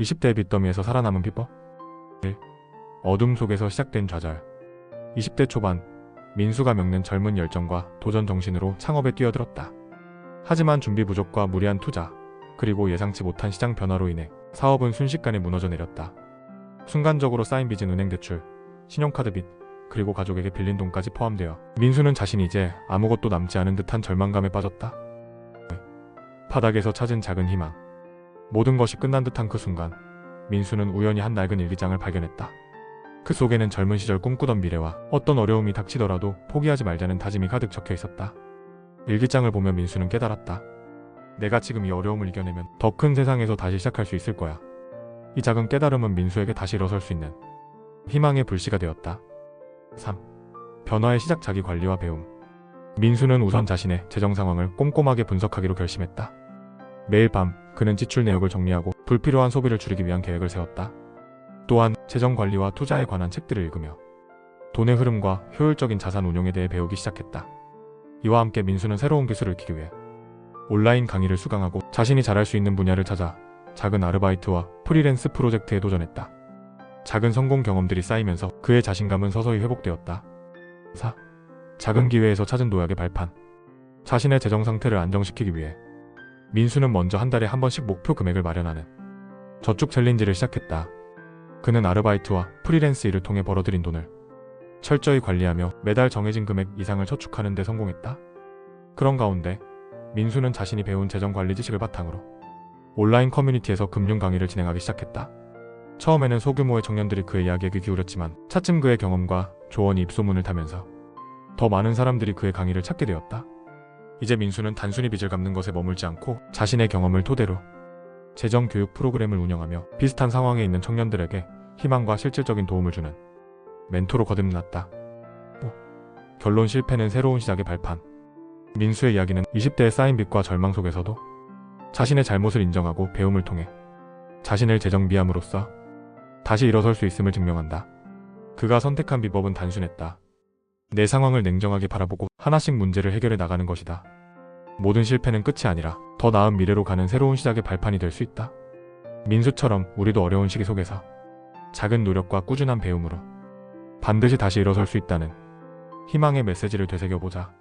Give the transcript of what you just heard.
20대의 빚더미에서 살아남은 비법 1. 어둠 속에서 시작된 좌절 20대 초반 민수가 겪는 젊은 열정과 도전 정신으로 창업에 뛰어들었다. 하지만 준비 부족과 무리한 투자 그리고 예상치 못한 시장 변화로 인해 사업은 순식간에 무너져 내렸다. 순간적으로 쌓인 빚은 은행 대출, 신용카드 빚, 그리고 가족에게 빌린 돈까지 포함되어 민수는 자신이 이제 아무것도 남지 않은 듯한 절망감에 빠졌다. 바닥에서 찾은 작은 희망. 모든 것이 끝난 듯한 그 순간, 민수는 우연히 한 낡은 일기장을 발견했다. 그 속에는 젊은 시절 꿈꾸던 미래와 어떤 어려움이 닥치더라도 포기하지 말자는 다짐이 가득 적혀 있었다. 일기장을 보며 민수는 깨달았다. 내가 지금 이 어려움을 이겨내면 더 큰 세상에서 다시 시작할 수 있을 거야. 이 작은 깨달음은 민수에게 다시 일어설 수 있는 희망의 불씨가 되었다. 3. 변화의 시작 자기 관리와 배움. 민수는 우선 자신의 재정 상황을 꼼꼼하게 분석하기로 결심했다. 매일 밤 그는 지출 내역을 정리하고 불필요한 소비를 줄이기 위한 계획을 세웠다. 또한 재정 관리와 투자에 관한 책들을 읽으며 돈의 흐름과 효율적인 자산 운용에 대해 배우기 시작했다. 이와 함께 민수는 새로운 기술을 익히기 위해 온라인 강의를 수강하고 자신이 잘할 수 있는 분야를 찾아 작은 아르바이트와 프리랜스 프로젝트에 도전했다. 작은 성공 경험들이 쌓이면서 그의 자신감은 서서히 회복되었다. 4. 작은 기회에서 찾은 도약의 발판. 자신의 재정 상태를 안정시키기 위해 민수는 먼저 한 달에 한 번씩 목표 금액을 마련하는 저축 챌린지를 시작했다. 그는 아르바이트와 프리랜스 일을 통해 벌어들인 돈을 철저히 관리하며 매달 정해진 금액 이상을 저축하는 데 성공했다. 그런 가운데 민수는 자신이 배운 재정 관리 지식을 바탕으로 온라인 커뮤니티에서 금융 강의를 진행하기 시작했다. 처음에는 소규모의 청년들이 그의 이야기에 귀 기울였지만 차츰 그의 경험과 조언이 입소문을 타면서 더 많은 사람들이 그의 강의를 찾게 되었다. 이제 민수는 단순히 빚을 갚는 것에 머물지 않고 자신의 경험을 토대로 재정 교육 프로그램을 운영하며 비슷한 상황에 있는 청년들에게 희망과 실질적인 도움을 주는 멘토로 거듭났다. 5. 결론 실패는 새로운 시작의 발판. 민수의 이야기는 20대의 쌓인 빚과 절망 속에서도 자신의 잘못을 인정하고 배움을 통해 자신을 재정비함으로써 다시 일어설 수 있음을 증명한다. 그가 선택한 비법은 단순했다. 내 상황을 냉정하게 바라보고 하나씩 문제를 해결해 나가는 것이다. 모든 실패는 끝이 아니라 더 나은 미래로 가는 새로운 시작의 발판이 될 수 있다. 민수처럼 우리도 어려운 시기 속에서 작은 노력과 꾸준한 배움으로 반드시 다시 일어설 수 있다는 희망의 메시지를 되새겨보자.